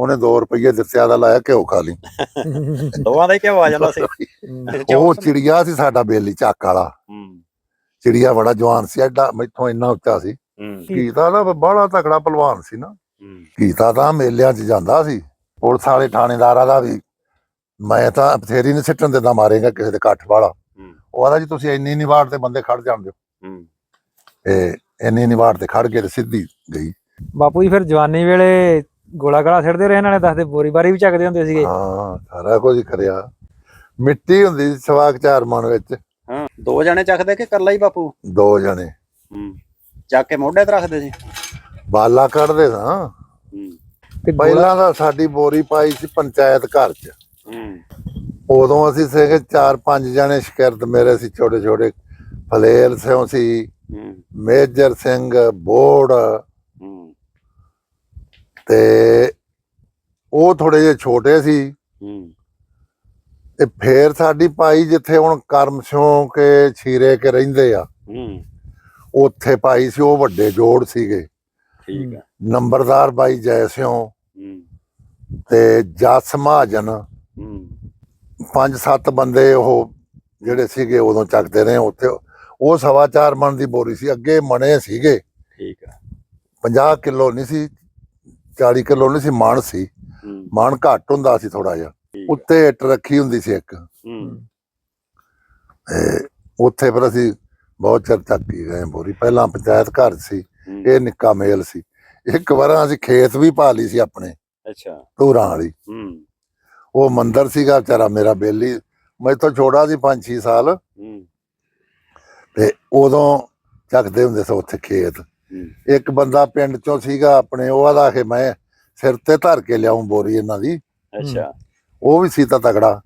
ਉਹਨੇ 2 ਰੁਪਏ ਦਿੱਤਿਆ ਦਾ ਲਾਇਆ ਘਿਓ ਖਾ ਲਈ। ਦੋਵਾਂ ਦਾ ਹੀ ਕਿਉਂ ਆ ਜਾਂਦਾ ਸੀ। ਉਹ ਚਿੜੀਆ ਸੀ ਸਾਡਾ ਬੇਲੀ ਚੱਕ ਵਾਲਾ। ਹੂੰ। ਚਿੜੀਆ ਬੜਾ ਜਵਾਨ ਸੀ ਐਡਾ ਮੈਥੋਂ ਇੰਨਾ ਉੱਚਾ ਸੀ। ਕੀਤਾ ਦਾ ਬੜਾ ਤਕੜਾ ਪਹਿਲਵਾਨ ਸੀ ਨਾ। ਕੀਤਾ ਤਾਂ ਮੇਲਿਆਂ 'ਚ ਜਾਂਦਾ ਸੀ। ਪੁਲਿਸ ਵਾਲੇ ਥਾਣੇਦਾਰਾਂ ਦਾ ਵੀ। ਮੈਂ ਤਾਂ ਬਥੇਰੀ ਨਹੀਂ ਸਿੱਟਣ ਦਿੰਦਾ ਮਾਰੇਗਾ ਕਿਸੇ ਦੇ ਇਕੱਠ ਵਾਲਾ। ਉਹ ਆਦਾ ਜੀ ਤੁਸੀਂ ਇੰਨੀ ਨਿਵਾੜ ਤੇ ਬੰਦੇ ਖੜ ਜਾਂਦੇ ਹੋ। ਹੂੰ। ਇਹ ਇੰਨੀ ਨਿਵਾੜ ਤੇ ਖੜ ਕੇ ਤੇ ਸਿੱਧੀ ਗਈ। ਬਾਪੂ ਜੀ ਫਿਰ ਜਵਾਨੀ ਵੇਲੇ ਗੋਲਾ ਗਾਲਾ ਸਿੱਟਦੇ ਰਹੇ ਨਾਲੇ ਦੱਸਦੇ ਬੋਰੀ ਬਾਰੀ ਵੀ ਚੱਕਦੇ ਹੁੰਦੇ ਸੀਗੇ। ਹਾਂ ਸਾਰਾ ਕੁਝ ਕਰਿਆ। ਮਿੱਟੀ ਹੁੰਦੀ ਸੀ ਸਵਾਕ ਚਾਰ ਮਣ ਵਿੱਚ। ਹਾਂ ਦੋ ਜਣੇ ਚੱਕਦੇ ਕਿ ਇਕੱਲਾ ਹੀ ਬਾਪੂ? ਦੋ ਜਣੇ। ਹੂੰ ਚੱਕ ਕੇ ਮੋਢੇ ਤੇ ਰੱਖਦੇ ਸੀ? ਬਾਲਾ ਕੱਢਦੇ ਸਾਂ। ਹੂੰ। ਤੇ ਪਹਿਲਾਂ ਤਾਂ ਸਾਡੀ ਬੋਰੀ ਪਾਈ ਸੀ ਪੰਚਾਇਤ ਘਰ 'ਚ। ਹੂੰ। ਉਦੋਂ ਅਸੀਂ ਸੀਗੇ ਚਾਰ ਪੰਜ ਜਣੇ ਸ਼ਿਕਾਇਤ ਮੇਰੇ ਸੀ ਛੋਟੇ ਛੋਟੇ ਫਲੇਲ ਸਿਉ ਸੀ ਹੂੰ। ਮੇਜਰ ਸਿੰਘ ਬੋੜ ਤੇ ਉਹ ਥੋੜੇ ਜਿਹੇ ਛੋਟੇ ਸੀ। ਹੂੰ। ਤੇ ਫੇਰ ਸਾਡੀ ਪਾਈ ਜਿੱਥੇ ਹੁਣ ਕਰਮ ਸਿਉ ਕੇ ਛੀਰੇ ਕੇ ਰਹਿੰਦੇ ਆ ਹੂੰ। ਉੱਥੇ ਪਾਈ ਸੀ ਉਹ ਵੱਡੇ ਜੋੜ ਸੀਗੇ। ਠੀਕ ਆ। ਨੰਬਰਦਾਰ ਬਾਈ ਜੈ ਸਿਉ ਹੂੰ। ਤੇ ਜਸ ਮਹਾਜਨ। ਪੰਜ ਸੱਤ ਬੰਦੇ ਉਹ ਜਿਹੜੇ ਸੀਗੇ ਉਦੋਂ ਚੱਕਦੇ ਰਹੇ ਉੱਥੇ। ਉਹ ਸਵਾ ਚਾਰ ਮਣ ਦੀ ਬੋਰੀ ਸੀ ਅੱਗੇ ਮਣੇ ਸੀਗੇ। ਠੀਕ ਆ। 50 ਕਿਲੋ ਨਹੀਂ ਸੀ 40 ਕਿਲੋ ਨਹੀਂ ਸੀ ਮਣ ਸੀ। ਹੂੰ। ਮਣ ਘੱਟ ਹੁੰਦਾ ਸੀ ਥੋੜਾ ਜਿਹਾ। ਉੱਤੇ ਇੱਟ ਰੱਖੀ ਹੁੰਦੀ ਸੀ ਇੱਕ। ਹੂੰ। ਉੱਥੇ ਫਿਰ ਅਸੀਂ ਬਹੁਤ ਚਿਰ ਚੱਕੀ ਗਏ ਬੋਰੀ। ਪਹਿਲਾਂ ਪੰਚਾਇਤ ਘਰ ਸੀ ਹੂੰ, ਇਹ ਨਿੱਕਾ ਮੇਲ ਸੀ। ਇੱਕ ਵਾਰ ਅਸੀਂ ਖੇਤ ਵੀ ਪਾ ਲਈ ਸੀ ਆਪਣੇ ਅੱਛਾ। ਧੂਰਾਂ ਵਾਲੀ। ਹੂੰ। ਉਹ ਮੰਦਰ ਸੀਗਾ ਵਿਚਾਰਾ ਮੇਰਾ ਬੇਲੀ। ਮੈਂ ਤੋਂ ਛੋੜਾ ਸੀ 5-6 ਸਾਲ। ਹੂੰ। ਤੇ ਉਦੋਂ ਚੱਕਦੇ ਹੁੰਦੇ ਸੀ ਉੱਥੇ ਖੇਤ। ਹੂੰ ਇੱਕ ਬੰਦਾ ਪਿੰਡ ਚੋਂ ਸੀਗਾ ਆਪਣੇ ਉਹ ਆਦਾ ਕਿ ਮੈਂ ਸਿਰ ਤੇ ਧਰ ਕੇ ਲਿਆਉਂ ਬੋਰੀ ਇਹਨਾਂ ਦੀ। ਅੱਛਾ। ਉਹ ਵੀ ਸੀ ਤਾਂ ਤਗੜਾ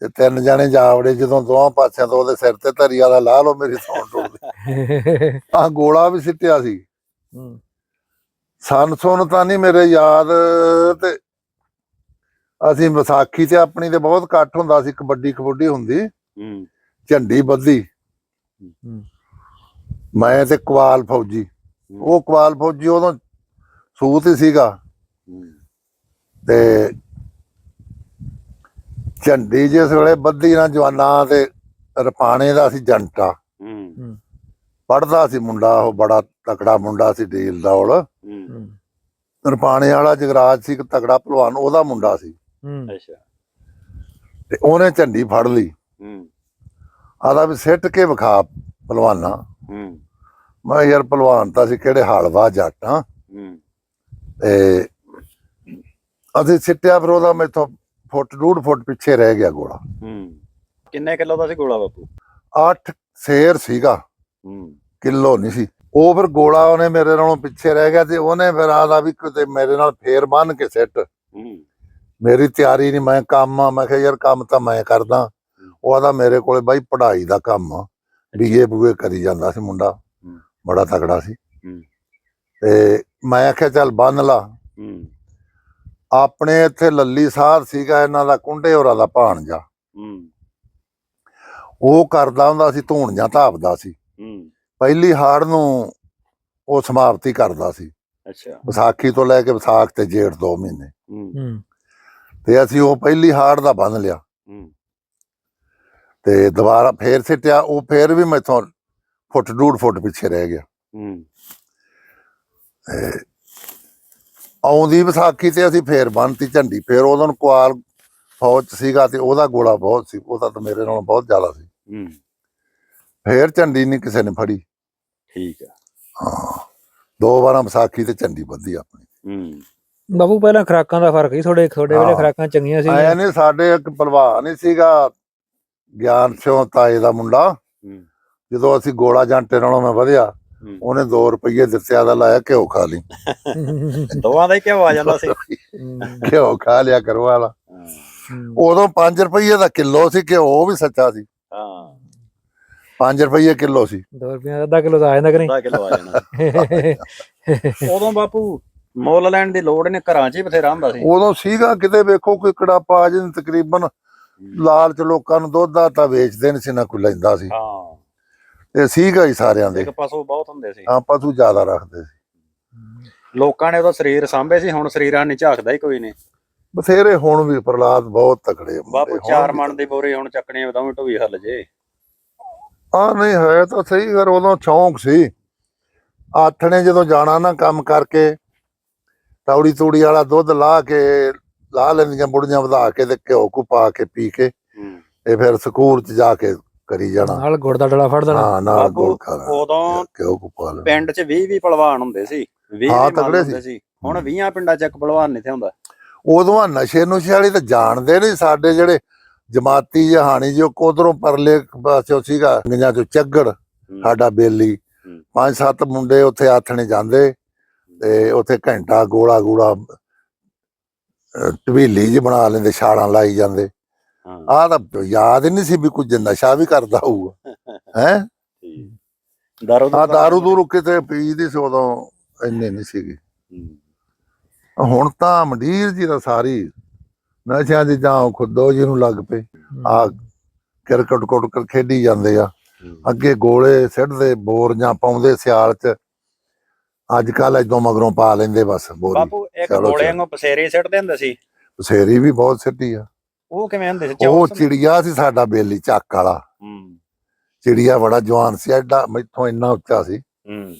ਤੇ ਤਿੰਨ ਜਾਣੇ ਜਾ ਵੜੇ ਜਦੋਂ ਦੋਹਾਂ ਪਾਸਿਆਂ ਤੋਂ ਉਹਦੇ ਸਿਰ ਤੇ ਧਰੀ ਵਾਲਾ ਲਾ ਲਓ ਮੇਰੀ ਸੌਣ ਟੁੱਟਦੀ ਆ ਗੋਲਾ ਵੀ ਸਿੱਟਿਆ ਸੀ। ਹੂੰ। ਸਨ ਸੁਣ ਤਾਂ ਨਹੀਂ ਮੇਰੇ ਯਾਦ ਤੇ ਅਸੀਂ ਵਿਸਾਖੀ ਤੇ ਆਪਣੀ ਤੇ ਬਹੁਤ ਇਕੱਠ ਹੁੰਦਾ ਸੀ ਕਬੱਡੀ ਕਬੱਡੀ ਹੁੰਦੀ। ਹੂੰ। ਝੰਡੀ ਬੱਧੀ ਮੈਂ ਤੇ ਕਵਾਲ ਫੌਜੀ। ਉਹ ਕਵਾਲ ਫੌਜੀ ਉਦੋਂ ਸੂਤ ਹੀ ਸੀਗਾ। ਤੇ ਝੰਡੀ ਜਿਸ ਵੇਲੇ ਬੱਧੀ ਨਾ ਜਵਾਨਾਂ ਤੇ ਰਪਾਣੇ ਦਾ ਸੀ ਜੰਟਾ ਹੂੰ। ਪੜਦਾ ਸੀ ਮੁੰਡਾ ਉਹ ਬੜਾ ਤਕੜਾ ਮੁੰਡਾ ਸੀ ਡੀਲ ਦੌਲ ਹੂੰ। ਹੂੰ। ਰਪਾਣੇ ਵਾਲਾ ਜਗਰਾਜ ਸੀ ਇੱਕ ਤਕੜਾ ਪਹਿਲਵਾਨ ਉਹਦਾ ਮੁੰਡਾ ਸੀ। ਹੂੰ। ਅੱਛਾ। ਤੇ ਉਹਨੇ ਝੰਡੀ ਫੜ ਲਈ। ਹੂੰ। ਆਦਾ ਵੀ ਸਿੱਟ ਕੇ ਵਿਖਾ ਪਹਿਲਵਾਨਾ ਹੂੰ। ਮੈਂ ਯਾਰ ਪਹਿਲਵਾਨ ਤਾਂ ਸੀ ਕਿਹੜੇ ਹਾਲਵਾ ਜੱਟਾਂ ਹੂੰ। ਤੇ ਅਸੀਂ ਸਿੱਟਿਆ ਫਿਰ ਉਹਦਾ ਮੈਥੋਂ ਫੁੱਟ ਡੂਢ ਫੁੱਟ ਪਿੱਛੇ ਰਹਿ ਗਿਆ ਗੋਲਾ। ਹੂੰ। ਕਿੰਨੇ ਕਿਲੋ ਦਾ ਸੀ ਗੋਲਾ ਬਾਪੂ? 8 ਸ਼ੇਰ ਸੀਗਾ। ਹੂੰ। ਕਿਲੋ ਨਹੀਂ ਸੀ। ਉਹ ਫਿਰ ਗੋਲਾ ਉਹਨੇ ਮੇਰੇ ਨਾਲੋਂ ਪਿੱਛੇ ਰਹਿ ਗਿਆ ਤੇ ਉਹਨੇ ਫਿਰ ਆਦਾ ਵੀ ਕਿਤੇ ਮੇਰੇ ਨਾਲ ਫੇਰ ਬੰਨ ਕੇ ਸਿੱਟ। ਹੂੰ। ਮੇਰੀ ਤਿਆਰੀ ਨਹੀਂ ਮੈਂ ਕੰਮ ਆ ਮੈਂ ਕਿਹਾ ਯਾਰ ਕੰਮ ਤਾਂ ਮੈਂ ਕਰਦਾ। ਉਹ ਆਦਾ ਮੇਰੇ ਕੋਲੇ ਬਾਈ ਪੜ੍ਹਾਈ ਦਾ ਕੰਮ ਆ। ਬੀਏ ਬੂਏ ਕਰੀ ਜਾਂਦਾ ਸੀ ਮੁੰਡਾ। ਬੜਾ ਤਕੜਾ ਸੀ। ਹੂੰ। ਤੇ ਮੈਂ ਆਖਿਆ ਚੱਲ ਬੰਨ ਲਾ। ਹੂੰ। ਆਪਣੇ ਇੱਥੇ ਲੱਲੀ ਸਾਧ ਸੀਗਾ ਇਹਨਾਂ ਦਾ ਕੁੰਡੇ ਹੋਰਾਂ ਦਾ ਭਾਣਜਾ। ਹੂੰ। ਉਹ ਕਰਦਾ ਹੁੰਦਾ ਸੀ ਧੂਣੀਆਂ ਧਾਪਦਾ ਸੀ। ਹੂੰ। ਪਹਿਲੀ ਹਾੜ ਨੂੰ ਉਹ ਸਮਾਪਤੀ ਕਰਦਾ ਸੀ। ਅੱਛਾ। ਵਿਸਾਖੀ ਤੋਂ ਲੈ ਕੇ ਵਿਸਾਖ ਤੇ ਜੇਠ ਦੋ ਮਹੀਨੇ। ਹੂੰ। ਹੂੰ। ਤੇ ਅਸੀਂ ਉਹ ਪਹਿਲੀ ਹਾੜ ਦਾ ਬੰਨ ਲਿਆ। ਹੂੰ। ਤੇ ਦੁਬਾਰਾ ਫੇਰ ਸਿੱਟਿਆ ਉਹ ਫੇਰ ਵੀ ਮੈਥੋਂ ਫੁੱਟ ਡੂਢ ਫੁੱਟ ਪਿੱਛੇ ਰਹਿ ਗਿਆ। ਹੂੰ। ਆਉਂਦੀ ਵਿਸਾਖੀ ਤੇ ਅਸੀਂ ਫੇਰ ਬੰਨਤੀ ਝੰਡੀ ਫੇਰ ਉਹਨਾਂ ਨੂੰ ਕੁਆਲ ਫੌਜ ਸੀਗਾ ਤੇ ਉਹਦਾ ਗੋਲਾ ਬਹੁਤ ਸੀ ਉਹਦਾ ਤਾਂ ਮੇਰੇ ਨਾਲੋਂ ਬਹੁਤ ਜ਼ਿਆਦਾ ਸੀ। ਹੂੰ। ਫੇਰ ਝੰਡੀ ਨਹੀਂ ਕਿਸੇ ਨੇ ਫੜੀ। ਠੀਕ ਆ। ਹਾਂ ਦੋ ਵਾਰਾਂ ਵਿਸਾਖੀ ਤੇ ਝੰਡੀ ਬੱਧੀ ਆਪਣੀ। ਹੂੰ। ਬਾਪੂ ਪਹਿਲਾਂ ਖਰਾਕਾਂ ਦਾ ਫ਼ਰਕ ਸੀ ਤੁਹਾਡੇ ਤੁਹਾਡੇ ਵੇਲੇ। ਖਰਾਕਾਂ ਚੰਗੀਆਂ ਸੀ ਆਇਆ ਨਹੀਂ ਸਾਡੇ ਇੱਕ ਹੀ ਸੀਗਾ ਗਿਆਨ ਸਿੰਘ ਤਾਏ ਦਾ ਮੁੰਡਾ। ਹੂੰ। ਜਦੋਂ ਅਸੀਂ ਗੋਲਾ ਜਾਂਟੇ ਨਾਲੋਂ ਮੈਂ ਵਧਿਆ। ਉਹਨੇ 2 ਰੁਪਏ ਦਿੱਤਿਆ ਦਾ ਲਾਇਆ ਘਿਓ ਖਾ ਲਈ। ਦੋਵਾਂ ਦਾ ਹੀ ਕਿਉਂ ਆ ਜਾਂਦਾ ਸੀ। ਘਿਓ ਖਾ ਲਿਆ ਕਰੋ ਵਾਲਾ। ਹਾਂ। ਉਦੋਂ 5 ਰੁਪਏ ਦਾ ਕਿਲੋ ਸੀ ਘਿਓ ਉਹ ਵੀ ਸੱਚਾ ਸੀ। ਹਾਂ। 5 ਰੁਪਏ ਕਿਲੋ ਸੀ। 2 ਰੁਪਏ ਦਾ ਅੱਧਾ ਕਿਲੋ ਤਾਂ ਆ ਜਾਂਦਾ ਕਿ ਅੱਧਾ ਕਿਲੋ ਆ ਜਾਣਾ ਉਦੋਂ ਬਾਪੂ ਮੁੱਲ ਲੈਣ ਦੀ ਲੋੜ ਨਹੀਂ ਘਰਾਂ 'ਚ ਹੀ ਬਥੇਰਾ ਹੁੰਦਾ ਸੀ। ਉਦੋਂ ਸੀਗਾ ਕਿਤੇ ਵੇਖੋ ਕੋਈ ਕੜਾ ਪਾ ਜਿੰਨ ਤਕਰੀਬਨ ਲਾਲਚ ਲੋਕਾਂ ਨੂੰ ਦੁੱਧ ਦਾ ਤਾਂ ਵੇਚਦੇ ਨਹੀਂ ਸੀ ਨਾ ਕੋਈ ਲੈਂਦਾ ਸੀ। ਹਾਂ। ਤੇ ਸੀਗਾ ਹੀ ਸਾਰਿਆਂ ਦੇ। ਇੱਕ ਪਾਸੋਂ ਬਹੁਤ ਹੁੰਦੇ ਸੀ। ਹਾਂ ਪਸ਼ੂ ਜ਼ਿਆਦਾ ਰੱਖਦੇ ਸੀ। ਲੋਕਾਂ ਨੇ ਉਹਦਾ ਸਰੀਰ ਸਾਂਭੇ ਸੀ ਹੁਣ ਸਰੀਰਾਂ ਨਹੀਂ ਝਾਕਦਾ ਹੀ ਕੋਈ ਨਹੀਂ। ਬਥੇਰੇ ਹੁਣ ਵੀ ਪ੍ਰਲਾਦ ਬਹੁਤ ਤਕੜੇ ਬਾਪੂ ਚਾਰ ਮਣ ਦੀ ਬੋਰੀ ਹੁਣ ਚੱਕਣੀ ਵਧਾਉਂ ਢੋਈ ਹੱਲ ਜੇ। ਆ ਨਹੀਂ ਹੈ ਤਾਂ ਸਹੀ ਫਿਰ ਉਦੋਂ ਸ਼ੌਂਕ ਸੀ। ਆਥਣੇ ਜਦੋਂ ਜਾਣਾ ਨਾ ਕੰਮ ਕਰਕੇ ਤੌੜੀ ਤੂੜੀ ਵਾਲਾ ਦੁੱਧ ਲਾ ਕੇ ਲਾ ਲੈਂਦੀਆਂ ਬੁੜੀਆਂ ਵਧਾ ਕੇ ਤੇ ਘਿਓ ਕੁ ਪਾ ਕੇ ਪੀ ਕੇ। ਤੇ ਫਿਰ ਸਕੂਲ ਚ ਜਾ ਕੇ ਕਰੀ ਜਾਣਾ। ਨਾਲ ਗੁੜ ਦਾ ਡਲਾ ਫੜ ਦੇਣਾ। ਹਾਂ ਨਾਲ ਬਾਪੂ, ਗੋਲ ਖਾਣਾ ਉਦੋਂ ਘਿਓ ਕੁ ਪਾ ਲੈਣਾ। ਪਿੰਡ 'ਚ 20 20 ਪਹਿਲਵਾਨ ਹੁੰਦੇ ਸੀ। 20 ਹਾਂ, ਤਗੜੇ ਸੀ। ਹੁਣ 20 ਪਿੰਡਾਂ 'ਚ ਇੱਕ ਪਹਿਲਵਾਨ ਨਹੀਂ ਤੇ ਹੁੰਦਾ। ਉਦੋਂ ਆ ਨਸ਼ੇ ਨੁਸ਼ੇ ਵਾਲੀ ਤਾਂ ਜਾਣਦੇ ਨਹੀਂ ਸਾਡੇ ਜਿਹੜੇ ਜਮਾਤੀ ਜਹਾਨੀ ਜੋ ਕੋਧਰੋਂ ਪਰਲੇ ਪਾਸਿਓ ਸੀਗਾ ਗੰਜਾਂ ਚੋਂ ਚੱਗੜ। ਸਾਡਾ ਬੇਲੀ। ਹੂੰ। ਪੰਜ ਸੱਤ ਮੁੰਡੇ ਉੱਥੇ ਆਥਣੇ ਜਾਂਦੇ ਤੇ ਉੱਥੇ ਘੰਟਾ ਗੋਲਾ ਗੂੜਾ ਟਵੀਲੀ ਜੀ ਬਣਾ ਲੈਂਦੇ ਛਾੜਾਂ ਲਾਈ ਜਾਂਦੇ। ਆਹ ਤਾਂ ਯਾਦ ਨਹੀਂ ਸੀ ਵੀ ਕੁਝ ਨਸ਼ਾ ਵੀ ਕਰਦਾ ਹੋਊਗਾ। ਹੈ? ਦਾਰੂ ਆ ਦਾਰੂ ਦੂਰੂ ਕਿਤੇ ਪੀਦੀ ਸੀ ਉਦੋਂ ਇੰਨੇ ਨਹੀਂ ਸੀਗੀ। ਹੁਣ ਤਾਂ ਮੰਡੀਰ ਜੀ ਦਾ ਸਾਰੀ ਨਸ਼ਿਆਂ ਦੀ ਜਾਂ ਖੁੱਦੋ ਜੀ ਨੂੰ ਲੱਗ ਪਏ। ਆ ਕ੍ਰਿਕਟ ਕੁੱਟ ਖੇਡੀ ਜਾਂਦੇ ਆ। ਅੱਗੇ ਗੋਲੇ ਸਿੱਟਦੇ ਬੋਰੀਆਂ ਪਾਉਂਦੇ ਸਿਆਲ ਚ। ਅੱਜ ਕੱਲ ਇਦੋਂ ਮਗਰੋਂ ਪਾ ਲੈਂਦੇ ਬਸ ਬੋਰੀ। ਬਾਪੂ ਇੱਕ ਗੋਲੇ। ਵਾਂਗੂ ਪਸੇਰੇ ਸਿੱਟਦੇ ਹੁੰਦੇ ਸੀ? ਸੇਰੀ ਵੀ ਬਹੁਤ ਸਿੱਟੀ ਆ। ਉਹ ਕਿਵੇਂ ਹੁੰਦੇ ਸੀ? ਉਹ? ਚਿੜੀਆ ਸੀ ਸਾਡਾ ਬੇਲੀ ਚੱਕ ਵਾਲਾ। ਹੂੰ। ਚਿੜੀਆ ਬੜਾ ਜਵਾਨ ਸੀ ਐਡਾ ਮੈਥੋਂ ਇੰਨਾ ਉੱਚਾ ਸੀ। ਹੂੰ।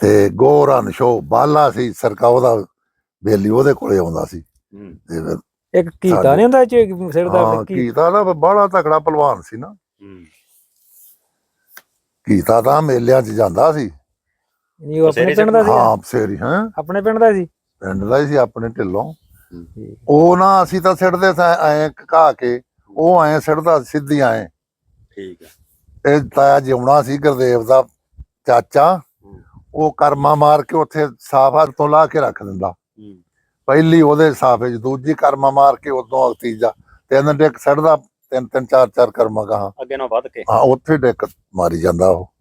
ਤੇ ਗੋਰਨ ਸ਼ੋ ਬਾਲਾ ਸੀ ਸਰਕਾ ਉਹਦਾ ਬੇਲੀ ਉਹਦੇ ਕੋਲੇ ਆਉਂਦਾ ਸੀ। ਹੂੰ। ਤੇ ਫਿਰ ਇੱਕ ਕੀਤਾ ਨਹੀਂ ਹੁੰਦਾ ਚ ਸਿਰ ਦਾ ਕੀਤਾ ਨਾ ਬੜਾ ਤਕੜਾ ਪਹਿਲਵਾਨ ਸੀ ਨਾ। ਹੂੰ। ਕੀਤਾ ਤਾਂ ਮੇਲਿਆਂ 'ਚ ਜਾਂਦਾ ਸੀ। ਨਹੀਂ ਉਹ ਆਪਣੇ ਪਿੰਡ ਦਾ ਸੀ? ਹਾਂ ਸੇਰੀ ਹਾਂ? ਆਪਣੇ ਪਿੰਡ ਦਾ ਸੀ? ਪਿੰਡ ਦਾ ਹੀ ਸੀ ਆਪਣੇ ਢਿੱਲੋਂ। ਉਹ ਨਾ ਅਸੀਂ ਤਾਂ ਸਿੱਟਦੇ ਸਾਂ ਐ ਘਾ ਕੇ ਉਹ ਐ ਸਿੱਟਦਾ ਸਿੱਧੀ ਐ। ਠੀਕ ਹੈ ਇਹ ਤਾਇਆ ਜਿਉਣਾ ਸੀ ਗੁਰਦੇਵ ਦਾ ਚਾਚਾ। ਉਹ ਕਰਮਾ ਮਾਰ ਕੇ ਉੱਥੇ ਸਾਫਾ ਤੋਂ ਲਾ ਕੇ ਰੱਖ ਦਿੰਦਾ। ਪਹਿਲੀ ਉਹਦੇ ਸਾਫੇ 'ਚ ਦੂਜੀ ਕਰਮਾ ਮਾਰ ਕੇ ਉਦੋਂ ਤੀਜਾ। ਤਿੰਨ ਡਿੱਕ ਸੜਦਾ ਤਿੰਨ ਤਿੰਨ ਚਾਰ ਚਾਰ ਕਰਮਾ ਗਾਹਾਂ। ਅੱਗੇ ਨਾ ਵੱਧ ਕੇ। ਹਾਂ ਉੱਥੇ ਡਿੱਕ ਮਾਰੀ ਜਾਂਦਾ ਉਹ।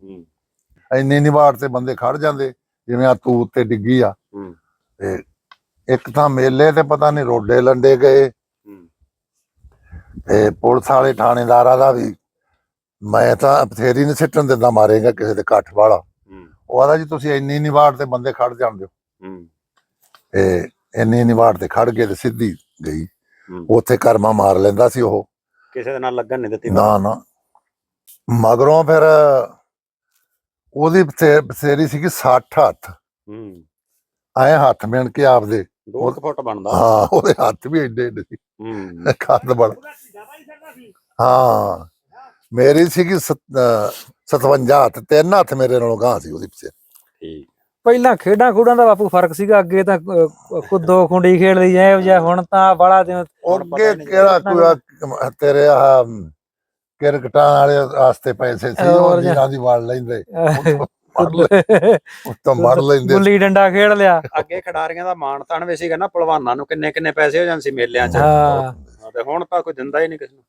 ਇੰਨੀ ਨਿਵਾੜ ਤੇ ਬੰਦੇ ਖੜ ਜਾਂਦੇ ਜਿਵੇਂ ਆ ਤੂਤ ਤੇ ਡਿੱਗੀ ਆ। ਤੇ ਇੱਕ ਤਾਂ ਮੇਲੇ ਤੇ ਪਤਾ ਨਹੀਂ ਰੋਡੇ ਲੰਡੇ ਗਏ। ਤੇ ਪੁਲਿਸ ਵਾਲੇ ਥਾਣੇਦਾਰਾਂ ਦਾ ਵੀ ਮੈਂ ਤਾਂ ਬਥੇਰੀ ਨਹੀਂ ਸਿੱਟਣ ਦਿੰਦਾ ਮਾਰੇਗਾ ਕਿਸੇ ਦੇ ਇਕੱਠ ਵਾਲਾ। ਉਹ ਆਦਾ ਜੀ ਤੁਸੀਂ ਇੰਨੀ ਨਿਵਾੜ ਤੇ ਬੰਦੇ ਖੜ ਜਾਂਦੇ ਹੋ। ਤੇ ਇੰਨੀ ਨਿਵਾੜ ਤੇ ਖੜ ਗਏ ਤੇ ਸਿੱਧੀ ਗਈ। ਉੱਥੇ ਕਰਮਾ ਮਾਰ ਲੈਂਦਾ ਸੀ ਉਹ। ਕਿਸੇ ਦੇ ਨਾਲ ਲੱਗਣ ਨਹੀਂ ਦਿੱਤੀ। ਨਾ ਨਾ। ਮਗਰੋਂ ਫਿਰ ਉਹਦੀ ਬਥੇ- ਬਥੇਰੀ ਸੀਗੀ 60 ਹੱਥ। ਹੂੰ। ਐ ਹੱਥ ਮਿਣ ਕੇ ਆਪਦੇ ਦੋ ਕੁ ਫੁੱਟ ਬਣਦਾ। ਹਾਂ ਉਹਦੇ ਹੱਥ ਵੀ ਏਡੇ ਏਡੇ ਸੀ ਹੂੰ ਕੱਦ ਬੜ ਹਾਂ ਮੇਰੀ ਸੀਗੀ ਸਤ- ਅਹ 57 ਹੱਥ ਤਿੰਨ ਹੱਥ ਮੇਰੇ ਨਾਲੋਂ ਗਾਂ ਸੀ ਉਹਦੀ ਪਿੱਛੇ। ਠੀਕ। ਪਹਿਲਾਂ ਖੇਡਾਂ ਖੂਡਾਂ ਦਾ ਬਾਪੂ ਫ਼ਰਕ ਸੀਗਾ ਅੱਗੇ ਤਾਂ ਅਹ, ਕੁੱਦੋ ਖੁੰਡੀ ਖੇਡਦੀ ਜਾਏ ਜਾਂ ਹੁਣ ਤਾਂ ਬੜਾ ਹੁਣ ਪਤਾ ਹੀ ਅੱਗੇ ਨਹੀਂ ਕਿਹੜਾ ਕੋਈ ਤੇਰੇ ਆ ਕ੍ਰਿਕਟਾਂ ਵਾਲੇ ਵਾਸਤੇ ਪੈਸੇ ਸੀ ਹੋਰ ਉਹ ਜਾਂ- ਜਿਹਨਾਂ ਦੀ ਵੜ ਲੈਂਦੇ। ਅਹ, ਵੜ ਲੈ ਉੱਤੋਂ ਵੜ ਲੈਂਦੇ। ਗੁੱਲੀ ਡੰਡਾ ਖੇਡ ਲਿਆ। ਅੱਗੇ ਖਿਡਾਰੀਆਂ ਦਾ ਮਾਣ ਤਾਣ ਵੀ ਸੀਗਾ ਨਾ ਪਹਿਲਵਾਨਾਂ ਨੂੰ ਕਿੰਨੇ ਕਿੰਨੇ ਪੈਸੇ ਹੋ ਜਾਂਦੇ ਸੀ ਮੇਲਿਆਂ 'ਚ। ਹਾਂ। ਹਾਂ, ਤੇ ਹੁਣ ਤਾਂ ਕੋਈ ਦਿੰਦਾ ਹੀ ਨਹੀਂ ਕਿਸੇ ਨੂੰ।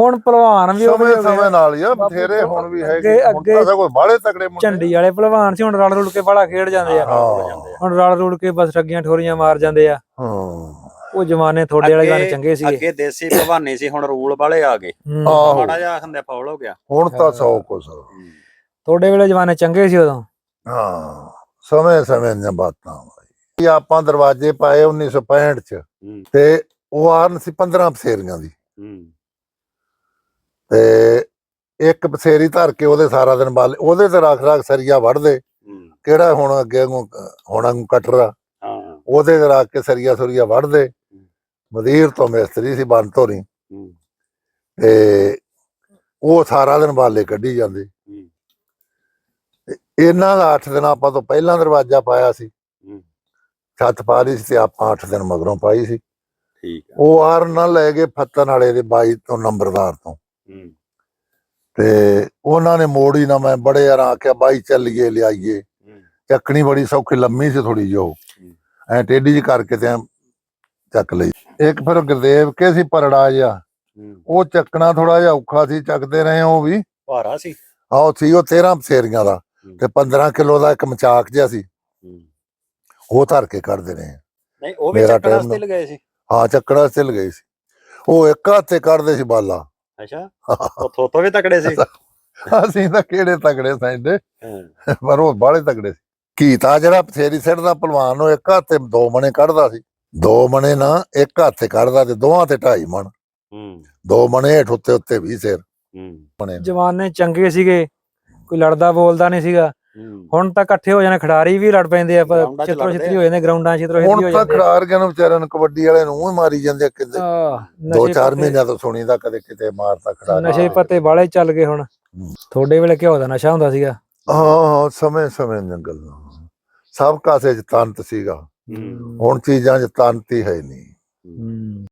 ਹੁਣ ਪਹਿਲਵਾਨ ਵੀ ਉਹ ਸਮੇਂ ਸਮੇਂ ਨਾਲ ਹੀ ਆ ਬਥੇਰੇ ਹੁਣ ਵੀ ਹੈਗੇ। ਅੱਗੇ- ਹੁਣ ਤਾਂ ਸਗੋਂ ਬਾਹਲੇ ਤਕੜੇ ਮੁੰਡੇ ਝੰਡੀ ਵਾਲੇ ਪਹਿਲਵਾਨ ਸੀ ਹੁਣ ਰਲ ਰੁਲ ਕੇ ਬੜਾ ਖੇਡ ਜਾਂਦੇ ਆ। ਹੁਣ ਰਲ ਰੁਲ ਕੇ ਬਸ ਠੱਗੀਆਂ ਠੋਰੀਆਂ ਮਾਰ ਜਾਂਦੇ ਆ। ਹਾਂ। ਉਹ ਜਮਾਨੇ ਥੋੜੇ ਵਾਲੇ ਗਾਣੇ ਚੰਗੇ ਸੀਗੇ। ਅੱਗੇ ਦੇਸੀ ਪਹਿਲਵਾਨੀ ਸੀ ਹੁਣ ਰੂਲ ਵਾਲੇ ਆ ਗਏ। ਮਾੜਾ ਜਿਹਾ ਆਖੰਦੇ ਫੌਲ ਹੋ ਗਿਆ। ਹੁਣ ਤਾਂ ਸੌ ਕੁਛ। ਤੁਹਾਡੇ ਵੇਲੇ ਜਮਾਨੇ ਚੰਗੇ ਸੀ ਉਦੋਂ? ਹਾਂ ਸਮੇਂ ਸਮੇਂ ਦੀਆਂ ਬਾਤਾਂ ਇਹ ਆਪਾਂ ਦਰਵਾਜ਼ੇ ਪਾਏ 1965 ਚ ਤੇ ਉਹ ਆਰਨ ਸੀ 15 ਪਸੇਰੀਆਂ ਦੀ। ਹੂੰ। ਤੇ ਇੱਕ ਪਸੇਰੀ ਧਰ ਕੇ ਉਹਦੇ ਸਾਰਾ ਦਿਨ ਬਾਲ ਉਹਦੇ ਤੇ ਰੱਖ ਰੱਖ ਸਰੀਆ ਵੜਦੇ ਕਿਹੜਾ ਹੁਣ ਅੱਗੇ ਨੂੰ ਹੁਣ ਨੂੰ ਕਟਰਾ ਹਾਂ। ਉਹਦੇ ਤੇ ਰੱਖ ਕੇ ਸਰੀਆ ਸੁਰੀਆ ਵੜਦੇ ਮਦੀਰ ਤੋਂ ਮਿਸਤਰੀ ਸੀ ਬੰਦ ਧੋਰੀ ਤੇ ਉਹ ਸਾਰਾ ਦਿਨ ਬਾਲੇ ਕੱਢੀ ਜਾਂਦੇ। ਇਹਨਾਂ ਦਾ 8 ਦਿਨ ਆਪਾਂ ਤੋਂ ਪਹਿਲਾਂ ਦਰਵਾਜ਼ਾ ਪਾਇਆ ਸੀ। ਹੂੰ। ਛੱਤ ਪਾ ਲਈ ਸੀ ਤੇ ਆਪਾਂ 8 ਦਿਨ ਮਗਰੋਂ ਪਾਈ ਸੀ। ਠੀਕ ਉਹ ਆਰ ਨਾਲ ਲੈ ਗਏ ਫੱਤਨ ਵਾਲੇ ਦੇ ਬਾਈ ਤੋਂ ਨੰਬਰਦਾਰ ਤੋਂ। ਹੂੰ। ਤੇ ਉਹਨਾਂ ਨੇ ਮੋੜੀ ਨਾ ਮੈਂ ਬੜੇ ਯਾਰ ਆਖਿਆ ਬਾਈ ਚੱਲੀਏ ਲਿਆਈਏ। ਹੂੰ। ਚੱਕਣੀ ਬੜੀ ਸੌਖੀ ਲੰਮੀ ਸੀ ਥੋੜੀ ਜੋ ਐ ਟੇਢੀ ਜੀ ਕਰਕੇ ਤੇ ਚੱਕ ਲਈ। ਇੱਕ ਫਿਰ ਗੁਰਦੇਵ ਕੇ ਸੀ ਪਰੜਾ ਜਿਹਾ। ਹੂੰ। ਉਹ ਚੱਕਣਾ ਥੋੜਾ ਜਿਹਾ ਔਖਾ ਸੀ ਚੱਕਦੇ ਰਹੇ ਉਹ ਵੀ। ਭਾਰਾ ਸੀ। ਆਹ ਸੀ ਉਹ 13 ਪਸੇਰੀਆਂ ਦਾ। ਹੂੰ। ਤੇ 15 ਕਿਲੋ ਦਾ ਇੱਕ ਮਚਾਕ ਜਿਹਾ ਸੀ। ਹੂੰ। ਉਹ ਧਰ ਕੇ ਕੱਢਦੇ ਰਹੇ ਨਹੀਂ ਉਹ ਵੀ ਚੱਕਣ ਵਾਸਤੇ ਲਗਾਏ ਸੀ। ਹਾਂ ਚੱਕੜਾ ਚੱਲ ਗਏ ਸੀ। ਉਹ ਇੱਕ ਹੱਥੇ ਕੱਢਦੇ ਸੀ ਬਾਲਾ। ਅੱਛਾ। ਉਹ ਥੋਤੋ ਵੀ ਤਕੜੇ ਸੀ? ਅਸੀਂ ਤਾਂ ਕਿਹੜੇ ਤਗੜੇ ਸੈਂਦੇ ਹਾਂ। ਪਰ ਉਹ ਬਾਹਲੇ ਤਗੜੇ ਸੀ। ਕੀਤਾ ਜਿਹੜਾ ਫੇਰੀ ਸਿੱਟ ਦਾ ਪਹਿਲਵਾਨ ਉਹ ਇੱਕ ਹੱਥੇ ਦੋ ਮਣੇ ਕੱਢਦਾ ਸੀ। ਦੋ ਮਣੇ ਨਾ ਇੱਕ ਹੱਥੇ ਕੱਢਦਾ ਤੇ ਦੋਹਾਂ ਤੇ ਢਾਈ ਮਣ। ਹੂੰ। ਦੋ ਮਣੇ ਹੇਠ ਉੱਤੇ ਉੱਤੇ 20 ਸਿਰ। ਹੂੰ। ਜਵਾਨੇ ਚੰਗੇ ਸੀਗੇ। ਕੋਈ ਲੜਦਾ ਬੋਲਦਾ ਨਹੀਂ ਸੀਗਾ। ਹੂੰ। ਹੁਣ ਤਾਂ ਇਕੱਠੇ ਹੋ ਜਾਣੇ ਖਿਡਾਰੀ ਵੀ ਲੜ ਪੈਂਦੇ ਆ ਚਿੱਤਰੋ ਚਿੱਤਰੀ ਹੋ ਜਾਂਦੇ ਗਰਾਊਂਡਾਂ 'ਚ ਚਿੱਤਰੋ ਚਿੱਤਰੀ ਹੁਣ ਹੋ ਤਾਂ ਜਾਂਦੇ ਖਿਡਾਰ ਨੂੰ ਵਿਚਾਰਿਆਂ ਨੂੰ ਕਬੱਡੀ ਵਾਲੇ ਨੂੰ ਹੀ ਮਾਰੀ ਜਾਂਦੇ ਆ ਕਿਤੇ। ਦੋ ਚਾਰ ਮਹੀਨਿਆਂ ਤੋਂ ਸੁਣੀਦਾ ਕਦੇ ਕਿਤੇ ਮਾਰਤਾ ਖਿਡਾਰ ਨਸ਼ੇ ਪੱਤੇ ਬਾਲੇ ਚੱਲ ਗਏ ਹੁਣ। ਤੁਹਾਡੇ ਵੇਲੇ ਘਿਓ ਦਾ ਨਸ਼ਾ ਹੁੰਦਾ ਸੀਗਾ। ਹਾਂ ਹਾਂ ਸਮੇਂ ਸਮੇਂ ਦੀਆਂ ਗੱਲਾਂ। ਸਭ ਕਾਸੇ ਚ ਤੰਤ ਸੀਗਾ। ਹੂੰ। ਹੁਣ ਚੀਜ਼ਾਂ ਚ ਤੰਤ ਹੀ ਹੈ ਨਹੀਂ। ਹੂੰ।